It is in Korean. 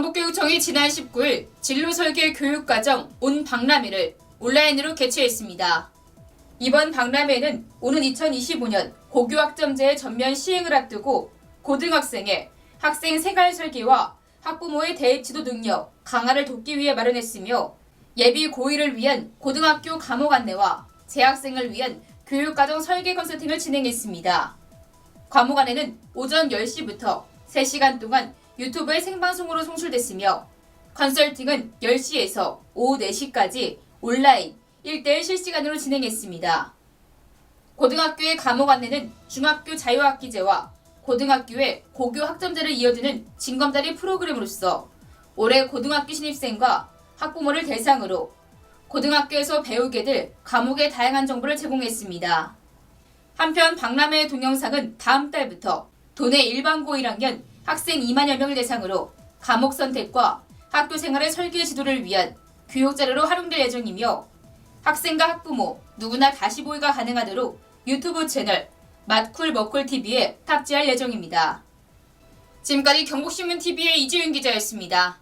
교육청이 지난 19일 진로 설계 교육과정 온 박람회를 온라인으로 개최했습니다. 이번 박람회는 오는 2025년 고교학점제의 전면 시행을 앞두고 고등학생의 학생 생활 설계와 학부모의 대입 지도 능력 강화를 돕기 위해 마련했으며 예비 고1을 위한 고등학교 감옥 안내와 재학생을 위한 교육과정 설계 컨설팅을 진행했습니다. 과목 안에는 오전 10시부터 3시간 동안 유튜브에 생방송으로 송출됐으며 컨설팅은 10시에서 오후 4시까지 온라인 1대1 실시간으로 진행했습니다. 고등학교의 과목 안내는 중학교 자유학기제와 고등학교의 고교 학점제를 이어주는 징검다리 프로그램으로서 올해 고등학교 신입생과 학부모를 대상으로 고등학교에서 배우게 될 과목의 다양한 정보를 제공했습니다. 한편 박람회 동영상은 다음 달부터 도내 일반고 1학년 학생 2만여 명을 대상으로 과목 선택과 학교 생활의 설계 지도를 위한 교육 자료로 활용될 예정이며 학생과 학부모 누구나 다시 보기가 가능하도록 유튜브 채널 맛쿨 먹쿨 TV에 탑재할 예정입니다. 지금까지 경북신문TV의 이지윤 기자였습니다.